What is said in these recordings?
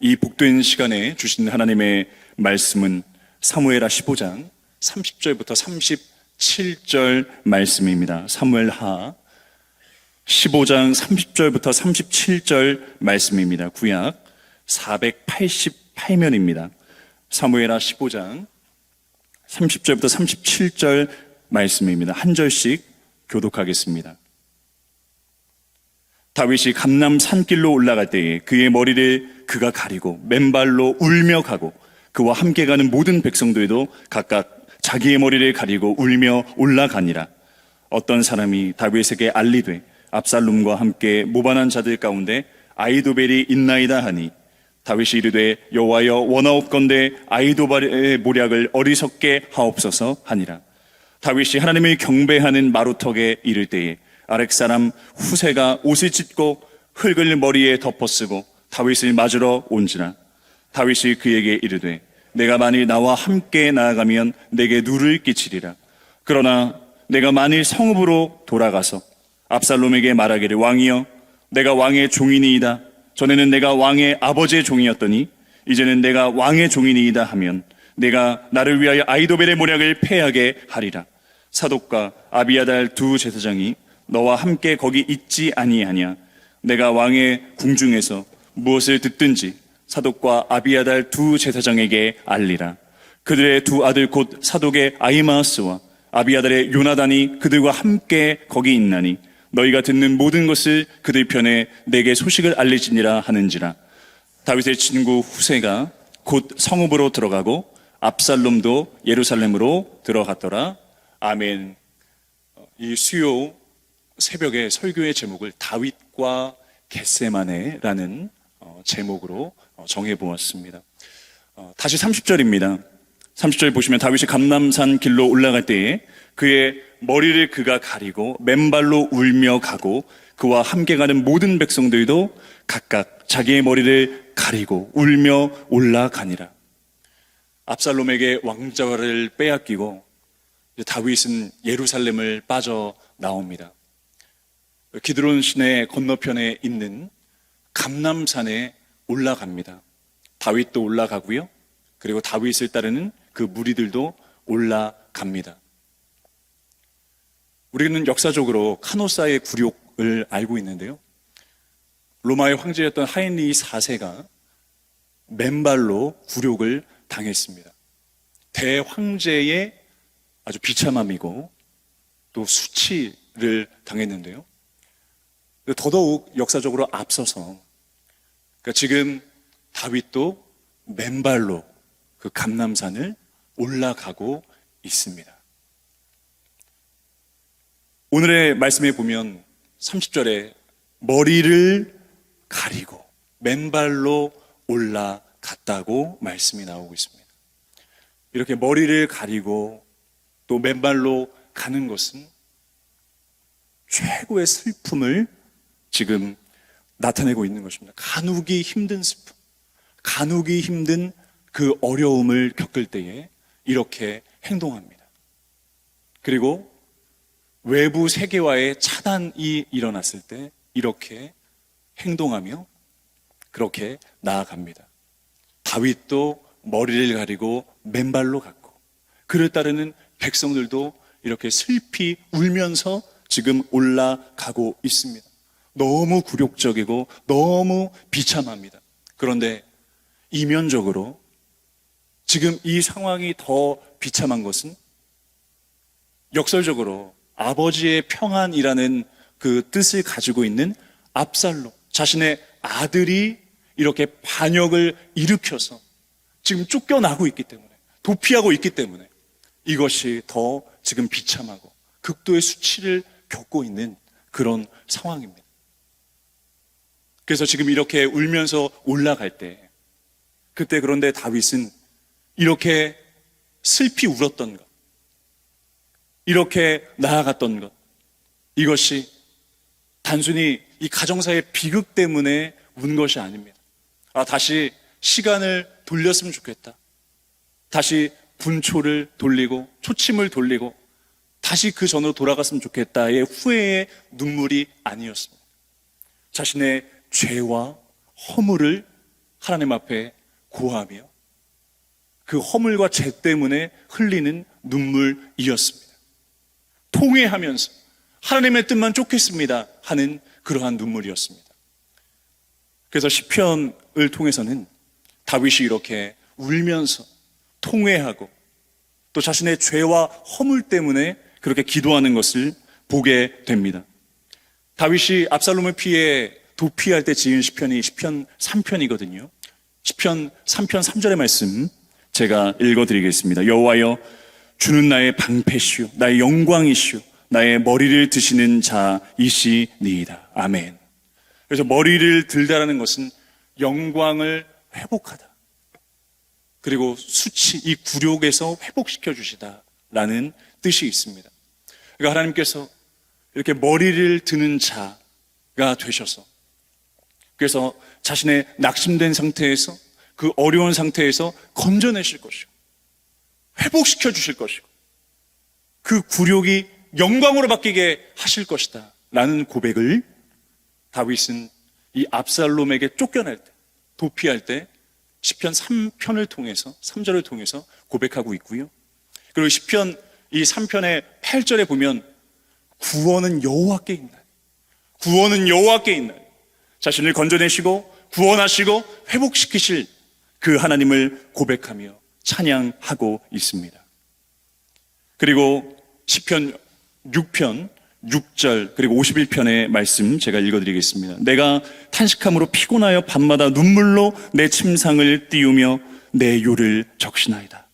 이 복된 시간에 주신 하나님의 말씀은 사무엘하 15장 30절부터 37절 말씀입니다. 사무엘하 15장 30절부터 37절 말씀입니다. 구약 488면입니다. 사무엘하 15장 30절부터 37절 말씀입니다. 한 절씩 교독하겠습니다. 다윗이 감남 산길로 올라갈 때에 그의 머리를 그가 가리고 맨발로 울며 가고 그와 함께 가는 모든 백성들도 각각 자기의 머리를 가리고 울며 올라가니라. 어떤 사람이 다윗에게 알리되 압살롬과 함께 모반한 자들 가운데 아이도벨이 있나이다 하니 다윗이 이르되 여호와여 원하옵건대 아이도벨의 모략을 어리석게 하옵소서 하니라. 다윗이 하나님을 경배하는 마루턱에 이를 때에 아렉 사람 후세가 옷을 찢고 흙을 머리에 덮어쓰고 다윗을 맞으러 온지라 다윗이 그에게 이르되 내가 만일 나와 함께 나아가면 내게 누를 끼치리라. 그러나 내가 만일 성읍으로 돌아가서 압살롬에게 말하기를 왕이여 내가 왕의 종이니이다. 전에는 내가 왕의 아버지의 종이었더니 이제는 내가 왕의 종이니이다 하면 내가 나를 위하여 아이도벨의 모략을 패하게 하리라. 사독과 아비아달 두 제사장이 너와 함께 거기 있지 아니하냐? 내가 왕의 궁중에서 무엇을 듣든지 사독과 아비아달 두 제사장에게 알리라. 그들의 두 아들 곧 사독의 아이마스와 아비아달의 요나단이 그들과 함께 거기 있나니 너희가 듣는 모든 것을 그들 편에 내게 소식을 알리지니라 하는지라. 다윗의 친구 후세가 곧 성읍으로 들어가고 압살롬도 예루살렘으로 들어갔더라. 아멘. 이 수요 새벽에 설교의 제목을 다윗과 겟세마네라는 어, 제목으로 어, 정해 보았습니다. 어, 다시 30절입니다. 30절 보시면 다윗이 감남산 길로 올라갈 때에 그의 머리를 그가 가리고 맨발로 울며 가고 그와 함께 가는 모든 백성들도 각각 자기의 머리를 가리고 울며 올라가니라. 압살롬에게 왕좌를 빼앗기고 다윗은 예루살렘을 빠져 나옵니다. 기드론 시내 건너편에 있는 감남산에 올라갑니다. 다윗도 올라가고요. 그리고 다윗을 따르는 그 무리들도 올라갑니다. 우리는 역사적으로 카노사의 굴욕을 알고 있는데요. 로마의 황제였던 하인리 4세가 맨발로 굴욕을 당했습니다. 대황제의 아주 비참함이고 또 수치를 당했는데요. 더더욱 역사적으로 앞서서 그러니까 지금 다윗도 맨발로 그 감남산을 올라가고 있습니다. 오늘의 말씀에 보면 30절에 머리를 가리고 맨발로 올라갔다고 말씀이 나오고 있습니다. 이렇게 머리를 가리고 또 맨발로 가는 것은 최고의 슬픔을 지금 나타내고 있는 것입니다. 가누기 힘든 슬픔, 가누기 힘든 그 어려움을 겪을 때에 이렇게 행동합니다. 그리고 외부 세계와의 차단이 일어났을 때 이렇게 행동하며 그렇게 나아갑니다. 다윗도 머리를 가리고 맨발로 갔고 그를 따르는 백성들도 이렇게 슬피 울면서 지금 올라가고 있습니다. 너무 굴욕적이고 너무 비참합니다. 그런데 이면적으로 지금 이 상황이 더 비참한 것은 역설적으로 아버지의 평안이라는 그 뜻을 가지고 있는 압살로 자신의 아들이 이렇게 반역을 일으켜서 지금 쫓겨나고 있기 때문에 도피하고 있기 때문에 이것이 더 지금 비참하고 극도의 수치를 겪고 있는 그런 상황입니다. 그래서 지금 이렇게 울면서 올라갈 때 그때 그런데 다윗은 이렇게 슬피 울었던 것, 이렇게 나아갔던 것, 이것이 단순히 이 가정사의 비극 때문에 운 것이 아닙니다. 아, 다시 시간을 돌렸으면 좋겠다. 다시 분초를 돌리고, 초침을 돌리고, 다시 그 전으로 돌아갔으면 좋겠다의 후회의 눈물이 아니었습니다. 자신의 죄와 허물을 하나님 앞에 고하며 그 허물과 죄 때문에 흘리는 눈물이었습니다. 통회하면서 하나님의 뜻만 쫓겠습니다 하는 그러한 눈물이었습니다. 그래서 시편을 통해서는 다윗이 이렇게 울면서 통회하고 또 자신의 죄와 허물 때문에 그렇게 기도하는 것을 보게 됩니다. 다윗이 압살롬을 피해 도피할 때 지은 시편이 시편 3편이거든요. 시편 3편 3절의 말씀 제가 읽어드리겠습니다. 여호와여 주는 나의 방패시오 나의 영광이시오 나의 머리를 드시는 자이시니이다. 아멘. 그래서 머리를 들다라는 것은 영광을 회복하다. 그리고 수치, 이 굴욕에서 회복시켜 주시다라는 뜻이 있습니다. 그러니까 하나님께서 이렇게 머리를 드는 자가 되셔서 그래서 자신의 낙심된 상태에서 그 어려운 상태에서 건져내실 것이고 회복시켜 주실 것이고 그 굴욕이 영광으로 바뀌게 하실 것이다 라는 고백을 다윗은 이 압살롬에게 쫓겨날 때 도피할 때 시편 3편을 통해서 3절을 통해서 고백하고 있고요. 그리고 시편 이 3편의 8절에 보면 구원은 여호와께 있나니 구원은 여호와께 있나니 자신을 건져내시고 구원하시고 회복시키실 그 하나님을 고백하며 찬양하고 있습니다. 그리고 시편 6편 6절 그리고 51편의 말씀 제가 읽어드리겠습니다. 내가 탄식함으로 피곤하여 밤마다 눈물로 내 침상을 띄우며 내 요를 적시나이다.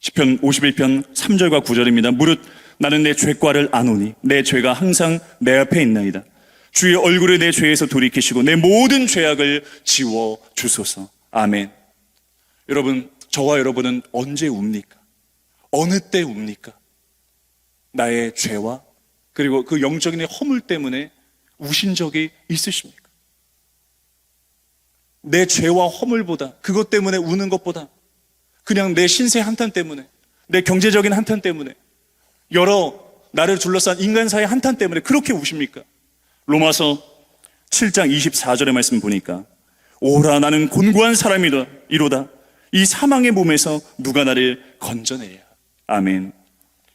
시편 51편 3절과 9절입니다. 무릇 나는 내 죄과를 아노니 내 죄가 항상 내 앞에 있나이다. 주의 얼굴을 내 죄에서 돌이키시고 내 모든 죄악을 지워 주소서. 아멘. 여러분, 저와 여러분은 언제 웁니까? 어느 때 웁니까? 나의 죄와 그리고 그 영적인 허물 때문에 우신 적이 있으십니까? 내 죄와 허물보다 그것 때문에 우는 것보다 그냥 내 신세 한탄 때문에 내 경제적인 한탄 때문에 여러 나를 둘러싼 인간사의 한탄 때문에 그렇게 우십니까? 로마서 7장 24절의 말씀 보니까 오라 나는 곤고한 사람이다 이로다. 이 사망의 몸에서 누가 나를 건져내랴. 아멘.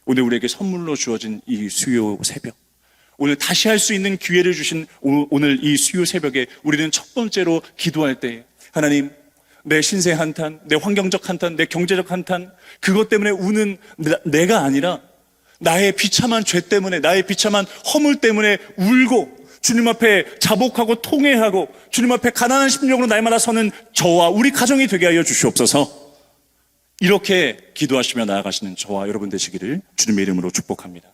오늘 우리에게 선물로 주어진 이 수요 새벽 오늘 다시 할 수 있는 기회를 주신 오- 오늘 이 수요 새벽에 우리는 첫 번째로 기도할 때 하나님 내 신세 한탄, 내 환경적 한탄, 내 경제적 한탄 그것 때문에 우는 나- 내가 아니라 나의 비참한 죄 때문에 나의 비참한 허물 때문에 울고 주님 앞에 자복하고 통회하고 주님 앞에 가난한 심령으로 날마다 서는 저와 우리 가정이 되게 하여 주시옵소서. 이렇게 기도하시며 나아가시는 저와 여러분 되시기를 주님의 이름으로 축복합니다.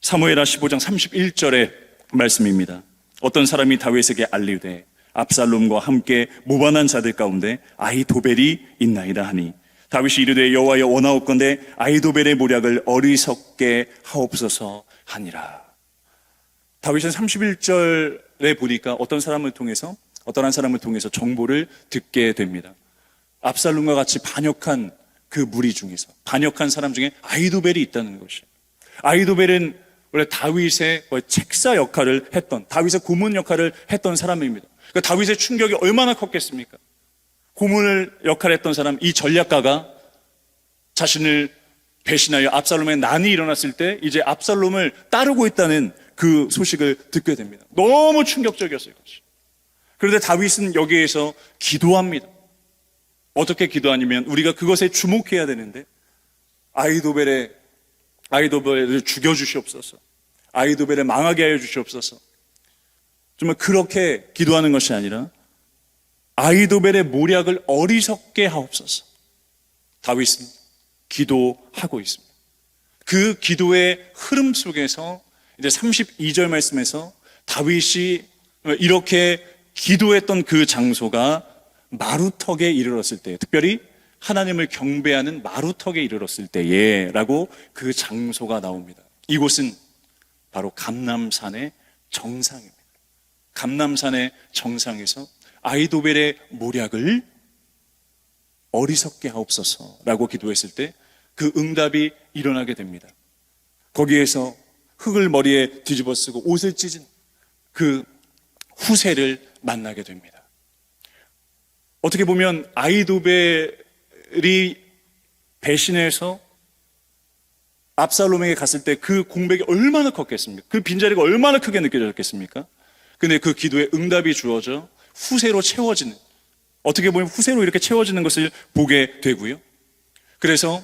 사무엘하 15장 31절의 말씀입니다. 어떤 사람이 다윗에게 알리되 압살롬과 함께 모반한 자들 가운데 아이도벨이 있나이다 하니 다윗이 이르되 여호와여 원하옵건대 아이도벨의 모략을 어리석게 하옵소서 하니라. 다윗은 31절에 보니까 어떤 사람을 통해서 어떤 한 사람을 통해서 정보를 듣게 됩니다. 압살롬과 같이 반역한 그 무리 중에서 반역한 사람 중에 아이도벨이 있다는 것이에요. 아이도벨은 원래 다윗의 책사 역할을 했던 다윗의 고문 역할을 했던 사람입니다. 그러니까 다윗의 충격이 얼마나 컸겠습니까? 고문을 역할했던 사람 이 전략가가 자신을 배신하여 압살롬의 난이 일어났을 때 이제 압살롬을 따르고 있다는 그 소식을 듣게 됩니다. 너무 충격적이었어요. 이것이. 그런데 다윗은 여기에서 기도합니다. 어떻게 기도하냐면 우리가 그것에 주목해야 되는데 아이도벨의 아이도벨을 죽여 주시옵소서. 아이도벨을 망하게 하여 주시옵소서. 정말 그렇게 기도하는 것이 아니라 아이도벨의 모략을 어리석게 하옵소서. 다윗은 기도하고 있습니다. 그 기도의 흐름 속에서 이제 32절 말씀에서 다윗이 이렇게 기도했던 그 장소가 마루턱에 이르렀을 때, 특별히 하나님을 경배하는 마루턱에 이르렀을 때에라고 그 장소가 나옵니다. 이곳은 바로 감남산의 정상입니다. 감남산의 정상에서 아이도벨의 모략을 어리석게 하옵소서라고 기도했을 때 그 응답이 일어나게 됩니다. 거기에서 흙을 머리에 뒤집어 쓰고 옷을 찢은 그 후세를 만나게 됩니다. 어떻게 보면 아이도벨이 배신해서 압살롬에게 갔을 때 그 공백이 얼마나 컸겠습니까? 그 빈자리가 얼마나 크게 느껴졌겠습니까? 근데 그 기도에 응답이 주어져 후세로 채워지는 어떻게 보면 후세로 이렇게 채워지는 것을 보게 되고요. 그래서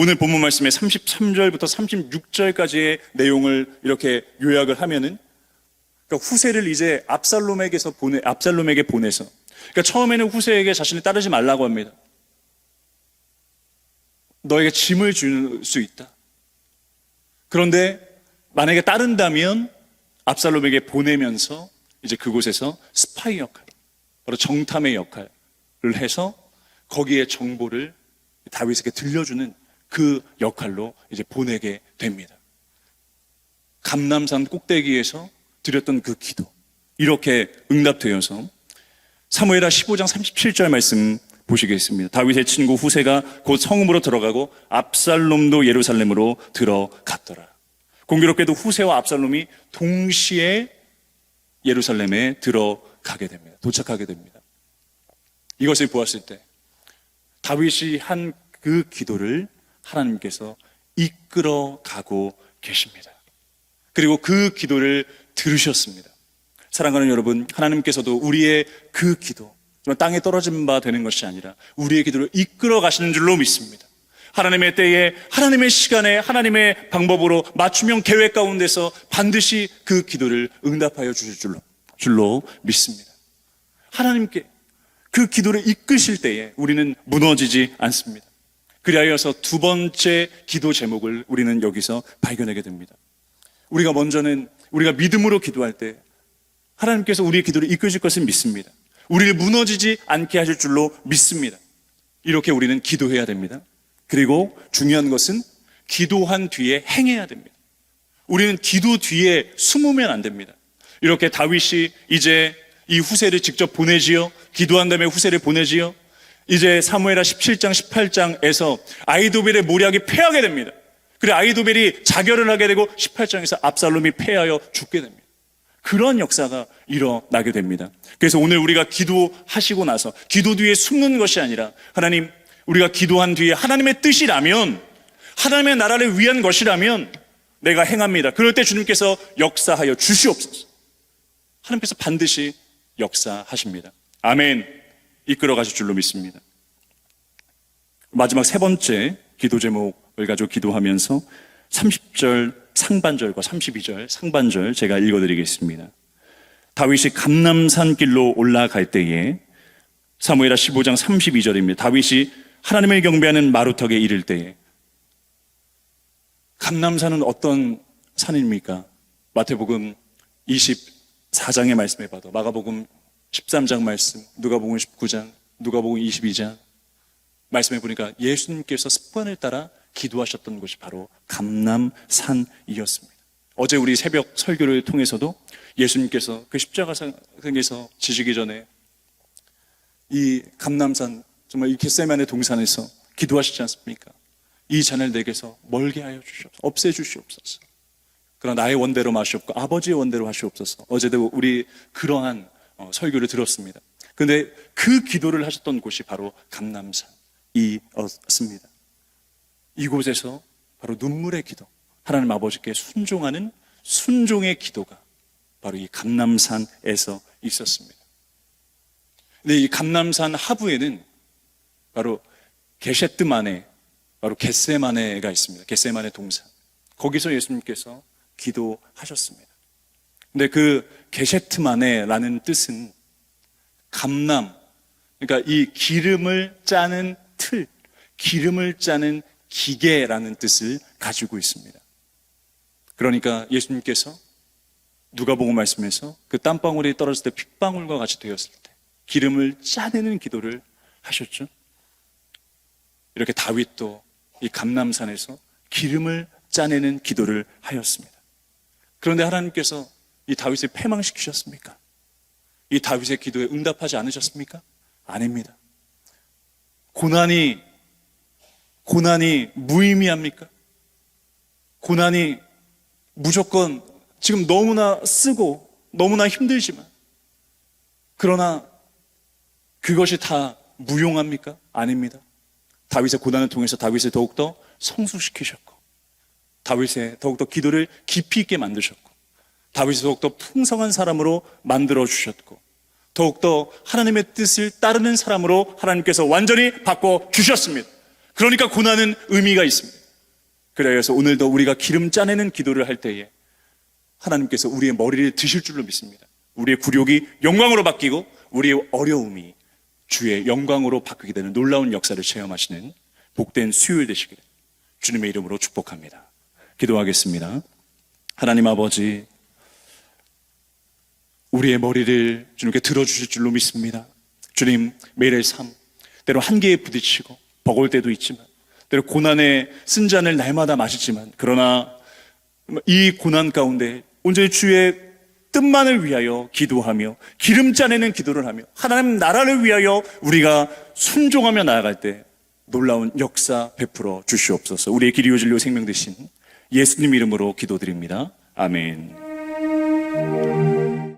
오늘 본문 말씀의 33절부터 36절까지의 내용을 이렇게 요약을 하면은 그러니까 후세를 이제 압살롬에게서 보내 압살롬에게 보내서 그러니까 처음에는 후세에게 자신을 따르지 말라고 합니다. 너에게 짐을 줄 수 있다. 그런데 만약에 따른다면 압살롬에게 보내면서 이제 그곳에서 스파이 역할, 바로 정탐의 역할을 해서 거기에 정보를 다윗에게 들려주는 그 역할로 이제 보내게 됩니다. 감남산 꼭대기에서 드렸던 그 기도 이렇게 응답되어서 사무엘하 15장 37절 말씀 보시겠습니다. 다윗의 친구 후세가 곧 성읍으로 들어가고 압살롬도 예루살렘으로 들어갔더라. 공교롭게도 후세와 압살롬이 동시에 예루살렘에 들어가게 됩니다. 도착하게 됩니다. 이것을 보았을 때 다윗이 한 그 기도를 하나님께서 이끌어 가고 계십니다. 그리고 그 기도를 들으셨습니다. 사랑하는 여러분, 하나님께서도 우리의 그 기도, 땅에 떨어진 바 되는 것이 아니라 우리의 기도를 이끌어 가시는 줄로 믿습니다. 하나님의 때에, 하나님의 시간에, 하나님의 방법으로 맞춤형 계획 가운데서 반드시 그 기도를 응답하여 주실 줄로, 줄로 믿습니다. 하나님께 그 기도를 이끄실 때에 우리는 무너지지 않습니다. 그리하여서 두 번째 기도 제목을 우리는 여기서 발견하게 됩니다. 우리가 먼저는 우리가 믿음으로 기도할 때 하나님께서 우리의 기도를 이끄실 것을 믿습니다. 우리를 무너지지 않게 하실 줄로 믿습니다. 이렇게 우리는 기도해야 됩니다. 그리고 중요한 것은 기도한 뒤에 행해야 됩니다. 우리는 기도 뒤에 숨으면 안 됩니다. 이렇게 다윗이 이제 이 후세를 직접 보내지요. 기도한 다음에 후세를 보내지요. 이제 사무엘하 17장 18장에서 아이도벨의 모략이 패하게 됩니다. 그리고 아이도벨이 자결을 하게 되고 18장에서 압살롬이 패하여 죽게 됩니다. 그런 역사가 일어나게 됩니다. 그래서 오늘 우리가 기도하시고 나서 기도 뒤에 숨는 것이 아니라 하나님 우리가 기도한 뒤에 하나님의 뜻이라면 하나님의 나라를 위한 것이라면 내가 행합니다. 그럴 때 주님께서 역사하여 주시옵소서. 하나님께서 반드시 역사하십니다. 아멘. 이끌어 가실 줄로 믿습니다. 마지막 세 번째 기도 제목을 가지고 기도하면서 30절 상반절과 32절 상반절 제가 읽어드리겠습니다. 다윗이 감남산 길로 올라갈 때에 사무엘하 15장 32절입니다. 다윗이 하나님을 경배하는 마루턱에 이를 때에 감남산은 어떤 산입니까? 마태복음 24장의 말씀에 봐도 마가복음 13장 말씀, 누가복음 19장, 누가복음 22장 말씀해 보니까 예수님께서 습관을 따라 기도하셨던 곳이 바로 감남산이었습니다. 어제 우리 새벽 설교를 통해서도 예수님께서 그 십자가상에서 지시기 전에 이 감남산 정말 이 겟세만의 동산에서 기도하시지 않습니까? 이 잔을 내게서 멀게 하여 주시옵소서. 없애 주시옵소서. 그러나 나의 원대로 마시옵고 아버지의 원대로 하시옵소서. 어제도 우리 그러한 어, 설교를 들었습니다. 근데 그 기도를 하셨던 곳이 바로 감남산이었습니다. 이곳에서 바로 눈물의 기도, 하나님 아버지께 순종하는 순종의 기도가 바로 이 감남산에서 있었습니다. 근데 이 감남산 하부에는 바로 게셰트만에 바로 겟세마네가 있습니다. 겟세마네 동산. 거기서 예수님께서 기도하셨습니다. 근데 그 게셰트마네라는 뜻은 감남, 그러니까 이 기름을 짜는 틀, 기름을 짜는 기계라는 뜻을 가지고 있습니다. 그러니까 예수님께서 누가복음 말씀에서 그 땀방울이 떨어질 때 핏방울과 같이 되었을 때 기름을 짜내는 기도를 하셨죠. 이렇게 다윗도 이 감남산에서 기름을 짜내는 기도를 하였습니다. 그런데 하나님께서 이 다윗을 패망시키셨습니까? 이 다윗의 기도에 응답하지 않으셨습니까? 아닙니다. 고난이 고난이 무의미합니까? 고난이 무조건 지금 너무나 쓰고 너무나 힘들지만 그러나 그것이 다 무용합니까? 아닙니다. 다윗의 고난을 통해서 다윗을 더욱더 성숙시키셨고, 다윗의 더욱더 기도를 깊이 있게 만드셨고, 다윗을 더욱더 풍성한 사람으로 만들어 주셨고, 더욱더 하나님의 뜻을 따르는 사람으로 하나님께서 완전히 바꿔 주셨습니다. 그러니까 고난은 의미가 있습니다. 그래서 오늘도 우리가 기름 짜내는 기도를 할 때에 하나님께서 우리의 머리를 드실 줄로 믿습니다. 우리의 굴욕이 영광으로 바뀌고 우리의 어려움이 주의 영광으로 바뀌게 되는 놀라운 역사를 체험하시는 복된 수요일 되시기를 주님의 이름으로 축복합니다. 기도하겠습니다. 하나님 아버지, 우리의 머리를 주님께 들어주실 줄로 믿습니다. 주님, 매일의 삶, 때로 한계에 부딪히고 버거울 때도 있지만, 때로 고난의 쓴잔을 날마다 마시지만, 그러나 이 고난 가운데 온전히 주의 뜻만을 위하여 기도하며 기름 짜내는 기도를 하며 하나님 나라를 위하여 우리가 순종하며 나아갈 때 놀라운 역사 베풀어 주시옵소서. 우리의 길이요 진료 생명 되신 예수님 이름으로 기도드립니다. 아멘.